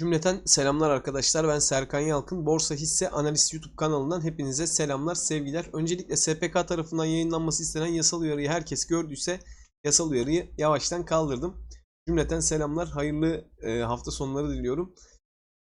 Cümleten selamlar arkadaşlar. Ben Serkan Yalkın. Borsa Hisse Analiz YouTube kanalından hepinize selamlar, sevgiler. Öncelikle SPK tarafından yayınlanması istenen yasal uyarıyı herkes gördüyse yasal uyarıyı yavaştan kaldırdım. Cümleten selamlar, hayırlı e, hafta sonları diliyorum.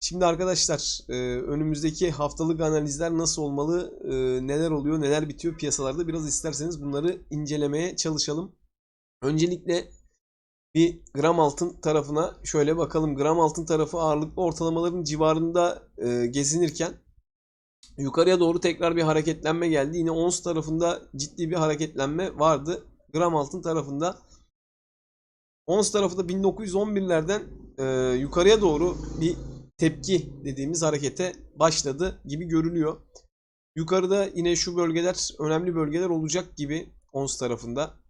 Şimdi arkadaşlar e, önümüzdeki haftalık analizler nasıl olmalı, e, neler oluyor, neler bitiyor piyasalarda biraz isterseniz bunları incelemeye çalışalım. Öncelikle bir gram altın tarafına şöyle bakalım. Gram altın tarafı ağırlıklı ortalamaların civarında e, gezinirken yukarıya doğru tekrar bir hareketlenme geldi. Yine ons tarafında ciddi bir hareketlenme vardı. Gram altın tarafında ons tarafı da 1911'lerden e, yukarıya doğru bir tepki dediğimiz harekete başladı gibi görülüyor. Yukarıda yine şu bölgeler önemli bölgeler olacak gibi ons tarafında.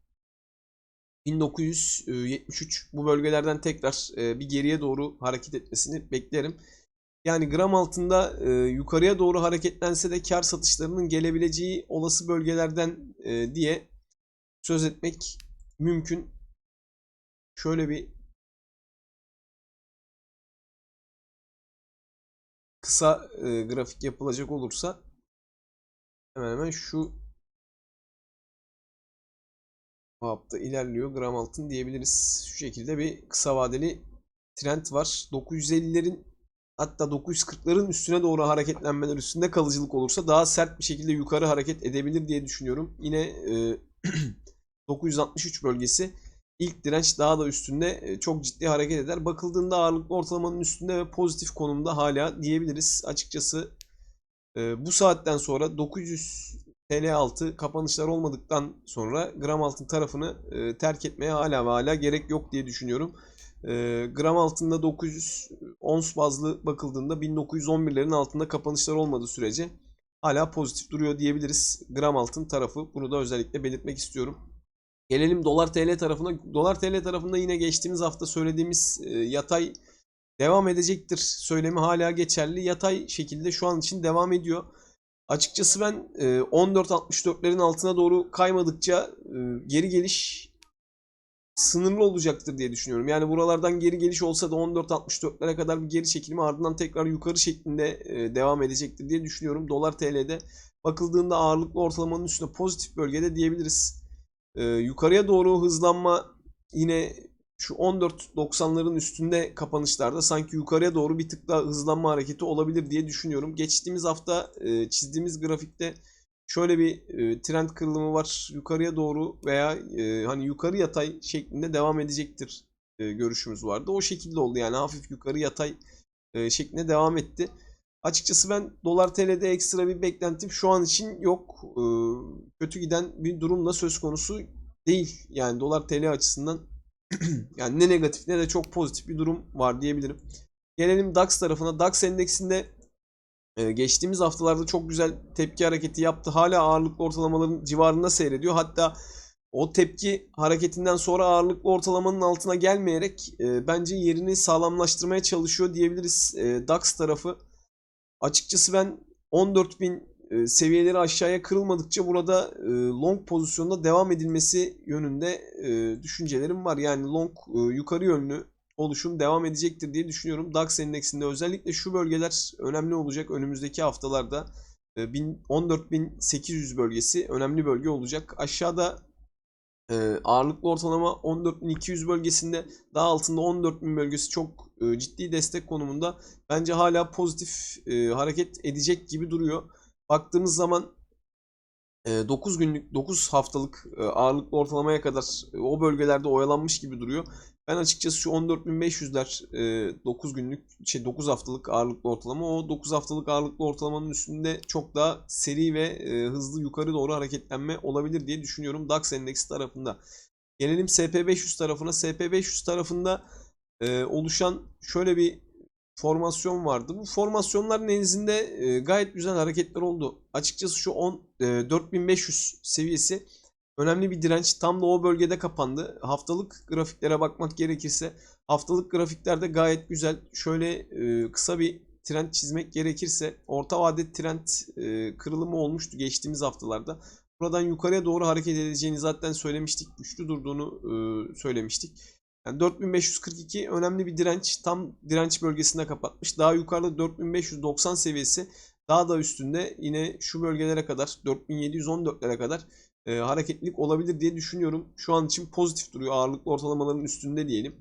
1973 bu bölgelerden tekrar e, bir geriye doğru hareket etmesini beklerim. Yani gram altında e, yukarıya doğru hareketlense de kar satışlarının gelebileceği olası bölgelerden e, diye söz etmek mümkün. Şöyle bir kısa grafik yapılacak olursa hemen hemen şu hafta ilerliyor. Gram altın diyebiliriz. Şu şekilde bir kısa vadeli trend var. 950'lerin hatta 940'ların üstüne doğru hareketlenmeler üstünde kalıcılık olursa daha sert bir şekilde yukarı hareket edebilir diye düşünüyorum. Yine e, 963 bölgesi ilk direnç daha da üstünde e, çok ciddi hareket eder. Bakıldığında ağırlıklı ortalamanın üstünde ve pozitif konumda hala diyebiliriz. Açıkçası e, bu saatten sonra 900 TL altı kapanışlar olmadıktan sonra gram altın tarafını e, terk etmeye hala ve hala gerek yok diye düşünüyorum. E, gram altında 900 ons bazlı bakıldığında 1911'lerin altında kapanışlar olmadığı sürece hala pozitif duruyor diyebiliriz. Gram altın tarafı bunu da özellikle belirtmek istiyorum. Gelelim dolar TL tarafına. Dolar TL tarafında yine geçtiğimiz hafta söylediğimiz e, yatay devam edecektir söylemi hala geçerli. Yatay şekilde şu an için devam ediyor. Açıkçası ben 14.64'lerin e, altına doğru kaymadıkça e, geri geliş sınırlı olacaktır diye düşünüyorum. Yani buralardan geri geliş olsa da 14.64'lere kadar bir geri çekilme ardından tekrar yukarı şeklinde e, devam edecektir diye düşünüyorum. Dolar TL'de bakıldığında ağırlıklı ortalamanın üstünde pozitif bölgede diyebiliriz. Yukarıya doğru hızlanma yine şu 14.90'ların üstünde kapanışlarda sanki yukarıya doğru bir tık daha hızlanma hareketi olabilir diye düşünüyorum. Geçtiğimiz hafta e, çizdiğimiz grafikte şöyle bir e, trend kırılımı var. Yukarıya doğru veya e, hani yukarı yatay şeklinde devam edecektir e, görüşümüz vardı. O şekilde oldu yani hafif yukarı yatay e, şeklinde devam etti. Açıkçası ben dolar TL'de ekstra bir beklentim şu an için yok. E, kötü giden bir durumla söz konusu değil. Yani dolar TL açısından yani ne negatif ne de çok pozitif bir durum var diyebilirim. Gelelim DAX tarafına. DAX endeksinde e, geçtiğimiz haftalarda çok güzel tepki hareketi yaptı. Hala ağırlıklı ortalamaların civarında seyrediyor. Hatta o tepki hareketinden sonra ağırlıklı ortalamanın altına gelmeyerek e, bence yerini sağlamlaştırmaya çalışıyor diyebiliriz e, DAX tarafı. Açıkçası ben 14.000 e, seviyeleri aşağıya kırılmadıkça burada e, long pozisyonda devam edilmesi yönünde e, düşüncelerim var. Yani long yukarı yönlü oluşum devam edecektir diye düşünüyorum. DAX endeksinde özellikle şu bölgeler önemli olacak önümüzdeki haftalarda. 14.800 bölgesi önemli bölge olacak. Aşağıda ağırlıklı ortalama 14.200 bölgesinde daha altında 14.000 bölgesi çok ciddi destek konumunda. Bence hala pozitif hareket edecek gibi duruyor. Baktığımız zaman 9 günlük 9 haftalık ağırlıklı ortalamaya kadar o bölgelerde oyalanmış gibi duruyor. Ben açıkçası şu 14.500'ler 9 günlük şey 9 haftalık ağırlıklı ortalama o 9 haftalık ağırlıklı ortalamanın üstünde çok daha seri ve hızlı yukarı doğru hareketlenme olabilir diye düşünüyorum DAX endeksi tarafında. Gelelim SP500 tarafına. SP500 tarafında oluşan şöyle bir formasyon vardı. Bu formasyonlar nezdinde e, gayet güzel hareketler oldu. Açıkçası şu 10 e, 4500 seviyesi önemli bir direnç. Tam da o bölgede kapandı. Haftalık grafiklere bakmak gerekirse haftalık grafiklerde gayet güzel. Şöyle e, kısa bir trend çizmek gerekirse orta vade trend e, kırılımı olmuştu geçtiğimiz haftalarda. Buradan yukarıya doğru hareket edeceğini zaten söylemiştik. Güçlü durduğunu e, söylemiştik. Yani 4542 önemli bir direnç. Tam direnç bölgesinde kapatmış. Daha yukarıda 4590 seviyesi. Daha da üstünde yine şu bölgelere kadar 4714'lere kadar e, hareketlilik olabilir diye düşünüyorum. Şu an için pozitif duruyor. Ağırlıklı ortalamaların üstünde diyelim.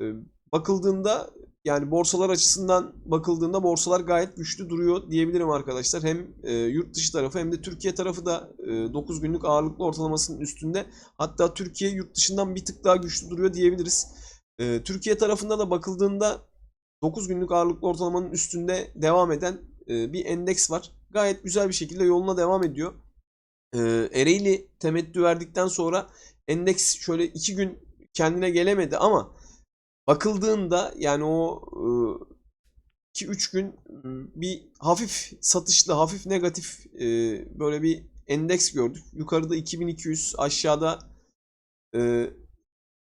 E, bakıldığında yani borsalar açısından bakıldığında borsalar gayet güçlü duruyor diyebilirim arkadaşlar. Hem e, yurt dışı tarafı hem de Türkiye tarafı da e, 9 günlük ağırlıklı ortalamasının üstünde. Hatta Türkiye yurt dışından bir tık daha güçlü duruyor diyebiliriz. E, Türkiye tarafında da bakıldığında 9 günlük ağırlıklı ortalamanın üstünde devam eden e, bir endeks var. Gayet güzel bir şekilde yoluna devam ediyor. E, Ereğli temettü verdikten sonra endeks şöyle 2 gün kendine gelemedi ama bakıldığında yani o 2-3 gün bir hafif satışlı, hafif negatif böyle bir endeks gördük. Yukarıda 2200, aşağıda e,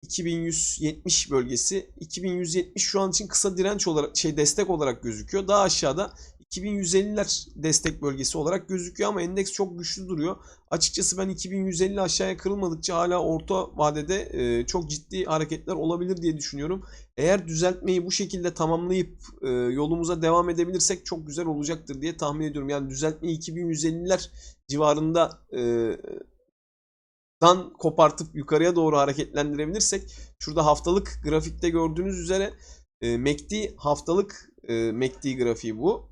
2170 bölgesi. 2170 şu an için kısa direnç olarak şey destek olarak gözüküyor. Daha aşağıda 2150'ler destek bölgesi olarak gözüküyor ama endeks çok güçlü duruyor. Açıkçası ben 2150 aşağıya kırılmadıkça hala orta vadede e, çok ciddi hareketler olabilir diye düşünüyorum. Eğer düzeltmeyi bu şekilde tamamlayıp e, yolumuza devam edebilirsek çok güzel olacaktır diye tahmin ediyorum. Yani düzeltmeyi 2150'ler civarında e, dan kopartıp yukarıya doğru hareketlendirebilirsek şurada haftalık grafikte gördüğünüz üzere e, MACD haftalık e, MACD grafiği bu.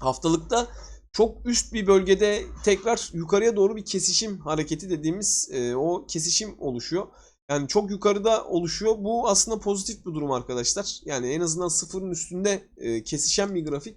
Haftalıkta çok üst bir bölgede tekrar yukarıya doğru bir kesişim hareketi dediğimiz e, o kesişim oluşuyor. Yani çok yukarıda oluşuyor. Bu aslında pozitif bir durum arkadaşlar. Yani en azından sıfırın üstünde e, kesişen bir grafik.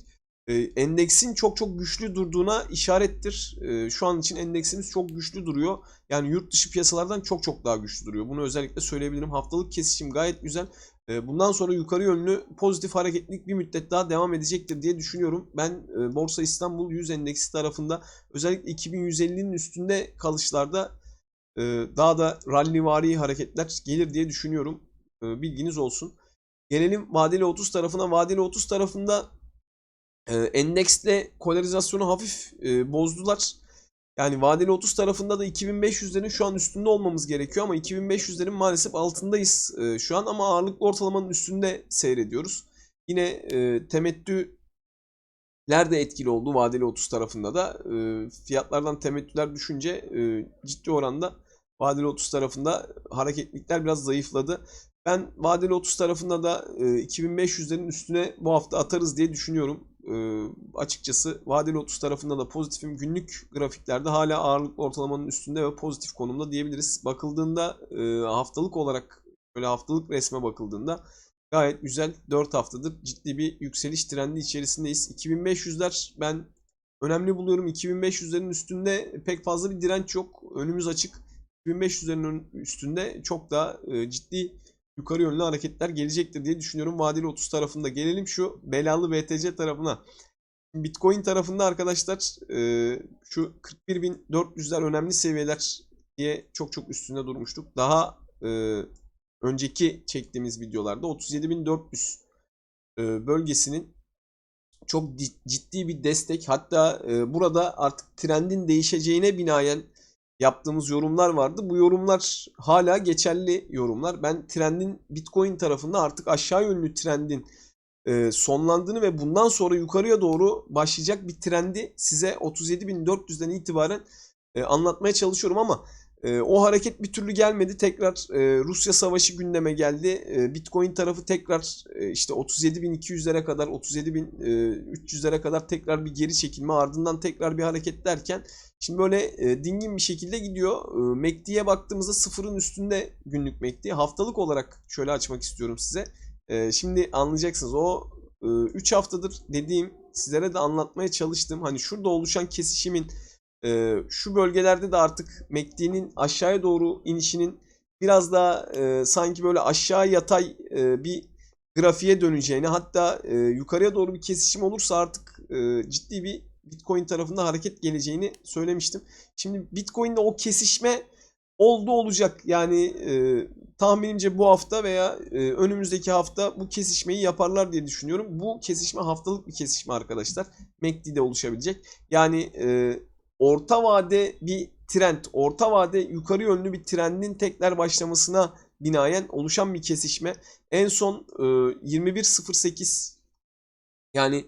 E, endeksin çok çok güçlü durduğuna işarettir. E, şu an için endeksimiz çok güçlü duruyor. Yani yurt dışı piyasalardan çok çok daha güçlü duruyor. Bunu özellikle söyleyebilirim. Haftalık kesişim gayet güzel. E, bundan sonra yukarı yönlü pozitif hareketlilik bir müddet daha devam edecektir diye düşünüyorum. Ben e, Borsa İstanbul 100 endeksi tarafında özellikle 2150'nin üstünde kalışlarda e, daha da rallivari hareketler gelir diye düşünüyorum. Bilginiz olsun. Gelelim vadeli 30 tarafına. Vadeli 30 tarafında endeksle polarizasyonu hafif bozdular. Yani vadeli 30 tarafında da 2500'lerin şu an üstünde olmamız gerekiyor ama 2500'lerin maalesef altındayız e, şu an ama ağırlıklı ortalamanın üstünde seyrediyoruz. Yine e, temettüler de etkili oldu vadeli 30 tarafında da. E, fiyatlardan temettüler düşünce e, ciddi oranda vadeli 30 tarafında hareketlikler biraz zayıfladı. Ben vadeli 30 tarafında da e, 2500'lerin üstüne bu hafta atarız diye düşünüyorum e, açıkçası vadeli 30 tarafında da pozitifim. Günlük grafiklerde hala ağırlıklı ortalamanın üstünde ve pozitif konumda diyebiliriz. Bakıldığında e, haftalık olarak böyle haftalık resme bakıldığında gayet güzel 4 haftadır ciddi bir yükseliş trendi içerisindeyiz. 2500'ler ben önemli buluyorum. 2500'lerin üstünde pek fazla bir direnç yok. Önümüz açık. 2500'lerin üstünde çok e, ciddi yukarı yönlü hareketler gelecektir diye düşünüyorum. Vadeli 30 tarafında gelelim şu belalı BTC tarafına. Bitcoin tarafında arkadaşlar e, şu 41.400'ler önemli seviyeler diye çok çok üstünde durmuştuk. Daha e, önceki çektiğimiz videolarda 37.400 e, bölgesinin çok ciddi bir destek hatta burada artık trendin değişeceğine binaen yaptığımız yorumlar vardı. Bu yorumlar hala geçerli yorumlar. Ben trendin Bitcoin tarafında artık aşağı yönlü trendin e, sonlandığını ve bundan sonra yukarıya doğru başlayacak bir trendi size 37.400'den itibaren e, anlatmaya çalışıyorum ama e, o hareket bir türlü gelmedi. Tekrar Rusya savaşı gündeme geldi. Bitcoin tarafı tekrar işte 37.200'lere kadar 37.300'lere kadar tekrar bir geri çekilme ardından tekrar bir hareket derken Şimdi böyle e, dingin bir şekilde gidiyor. E, MACD'ye baktığımızda sıfırın üstünde günlük MACD. Haftalık olarak şöyle açmak istiyorum size. E, şimdi anlayacaksınız. O 3 e, haftadır dediğim sizlere de anlatmaya çalıştım. Hani şurada oluşan kesişimin e, şu bölgelerde de artık MACD'nin aşağıya doğru inişinin biraz daha e, sanki böyle aşağı yatay e, bir grafiğe döneceğini hatta e, yukarıya doğru bir kesişim olursa artık e, ciddi bir Bitcoin tarafında hareket geleceğini söylemiştim. Şimdi Bitcoin'de o kesişme oldu olacak. Yani e, tahminimce bu hafta veya e, önümüzdeki hafta bu kesişmeyi yaparlar diye düşünüyorum. Bu kesişme haftalık bir kesişme arkadaşlar. MACD'de oluşabilecek. Yani e, orta vade bir trend, orta vade yukarı yönlü bir trendin tekrar başlamasına binaen oluşan bir kesişme. En son e, 21.08 yani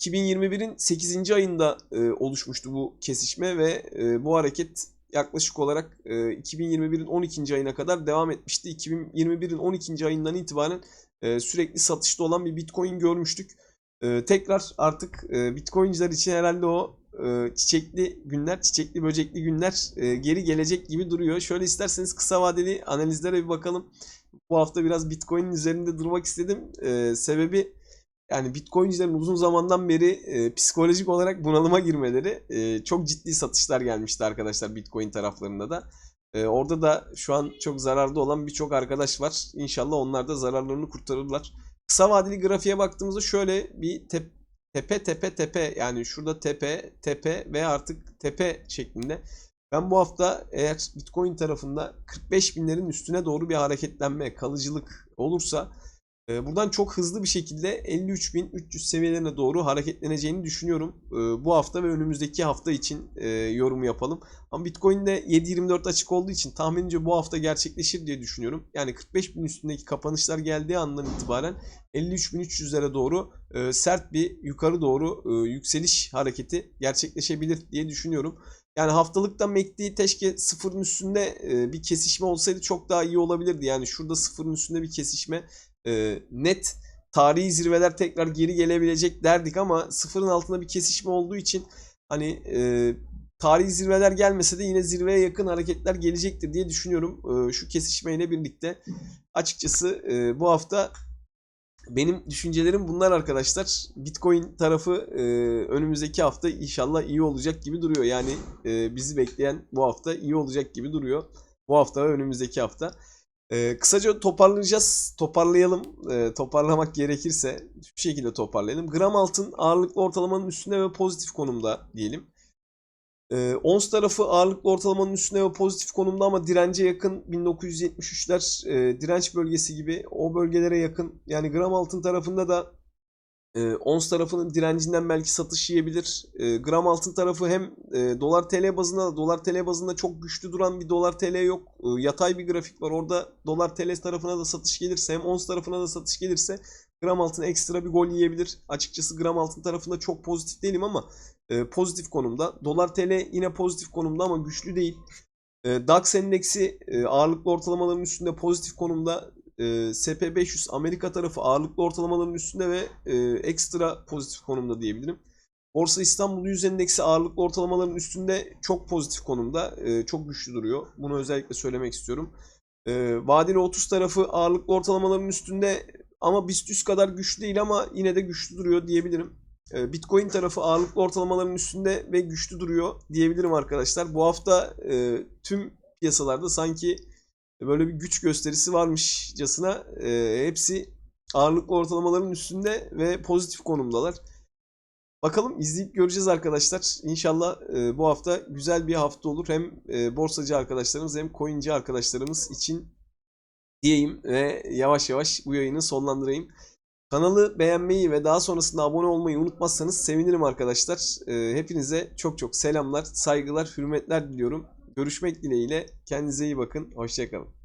2021'in 8. ayında e, oluşmuştu bu kesişme ve e, bu hareket yaklaşık olarak e, 2021'in 12. ayına kadar devam etmişti. 2021'in 12. ayından itibaren e, sürekli satışta olan bir Bitcoin görmüştük. E, tekrar artık e, Bitcoin'ciler için herhalde o çiçekli günler, çiçekli böcekli günler e, geri gelecek gibi duruyor. Şöyle isterseniz kısa vadeli analizlere bir bakalım. Bu hafta biraz Bitcoin'in üzerinde durmak istedim. E, sebebi yani Bitcoin'cilerin uzun zamandan beri e, psikolojik olarak bunalıma girmeleri e, çok ciddi satışlar gelmişti arkadaşlar Bitcoin taraflarında da. E, orada da şu an çok zararda olan birçok arkadaş var. İnşallah onlar da zararlarını kurtarırlar. Kısa vadeli grafiğe baktığımızda şöyle bir tep tepe tepe tepe yani şurada tepe tepe ve artık tepe şeklinde. Ben bu hafta eğer Bitcoin tarafında 45 binlerin üstüne doğru bir hareketlenme, kalıcılık olursa buradan çok hızlı bir şekilde 53.300 seviyelerine doğru hareketleneceğini düşünüyorum. E, bu hafta ve önümüzdeki hafta için e, yorum yapalım. Ama Bitcoin'de 7.24 açık olduğu için tahminimce bu hafta gerçekleşir diye düşünüyorum. Yani 45.000 üstündeki kapanışlar geldiği andan itibaren 53.300'lere doğru e, sert bir yukarı doğru e, yükseliş hareketi gerçekleşebilir diye düşünüyorum. Yani haftalıkta MACD keşke sıfırın üstünde bir kesişme olsaydı çok daha iyi olabilirdi. Yani şurada sıfırın üstünde bir kesişme e, net tarihi zirveler tekrar geri gelebilecek derdik ama sıfırın altında bir kesişme olduğu için hani e, tarihi zirveler gelmese de yine zirveye yakın hareketler gelecektir diye düşünüyorum. E, şu kesişmeyle birlikte açıkçası e, bu hafta benim düşüncelerim bunlar arkadaşlar. Bitcoin tarafı e, önümüzdeki hafta inşallah iyi olacak gibi duruyor. Yani e, bizi bekleyen bu hafta iyi olacak gibi duruyor. Bu hafta ve önümüzdeki hafta. E, kısaca toparlayacağız. Toparlayalım. E, toparlamak gerekirse şu şekilde toparlayalım. Gram altın ağırlıklı ortalamanın üstünde ve pozitif konumda diyelim. E, ons tarafı ağırlıklı ortalamanın üstünde ve pozitif konumda ama dirence yakın 1973'ler e, direnç bölgesi gibi o bölgelere yakın. Yani gram altın tarafında da e, ons tarafının direncinden belki satış yiyebilir. E, gram altın tarafı hem e, dolar TL bazında da dolar TL bazında çok güçlü duran bir dolar TL yok. E, yatay bir grafik var. Orada dolar TL tarafına da satış gelirse hem ons tarafına da satış gelirse gram altın ekstra bir gol yiyebilir. Açıkçası gram altın tarafında çok pozitif değilim ama e, pozitif konumda. Dolar TL yine pozitif konumda ama güçlü değil. E, DAX endeksi e, ağırlıklı ortalamaların üstünde pozitif konumda e, SP500 Amerika tarafı ağırlıklı ortalamaların üstünde ve e, ekstra pozitif konumda diyebilirim. Borsa İstanbul 100 endeksi ağırlıklı ortalamaların üstünde çok pozitif konumda. E, çok güçlü duruyor. Bunu özellikle söylemek istiyorum. E, vadeli 30 tarafı ağırlıklı ortalamaların üstünde ama BIST 100 kadar güçlü değil ama yine de güçlü duruyor diyebilirim. E, Bitcoin tarafı ağırlıklı ortalamaların üstünde ve güçlü duruyor diyebilirim arkadaşlar. Bu hafta e, tüm piyasalarda sanki böyle bir güç gösterisi varmışcasına e, hepsi ağırlıklı ortalamaların üstünde ve pozitif konumdalar. Bakalım izleyip göreceğiz arkadaşlar. İnşallah e, bu hafta güzel bir hafta olur. Hem e, borsacı arkadaşlarımız hem coinci arkadaşlarımız için diyeyim ve yavaş yavaş bu yayını sonlandırayım. Kanalı beğenmeyi ve daha sonrasında abone olmayı unutmazsanız sevinirim arkadaşlar. E, hepinize çok çok selamlar, saygılar, hürmetler diliyorum. Görüşmek dileğiyle. Kendinize iyi bakın. Hoşçakalın.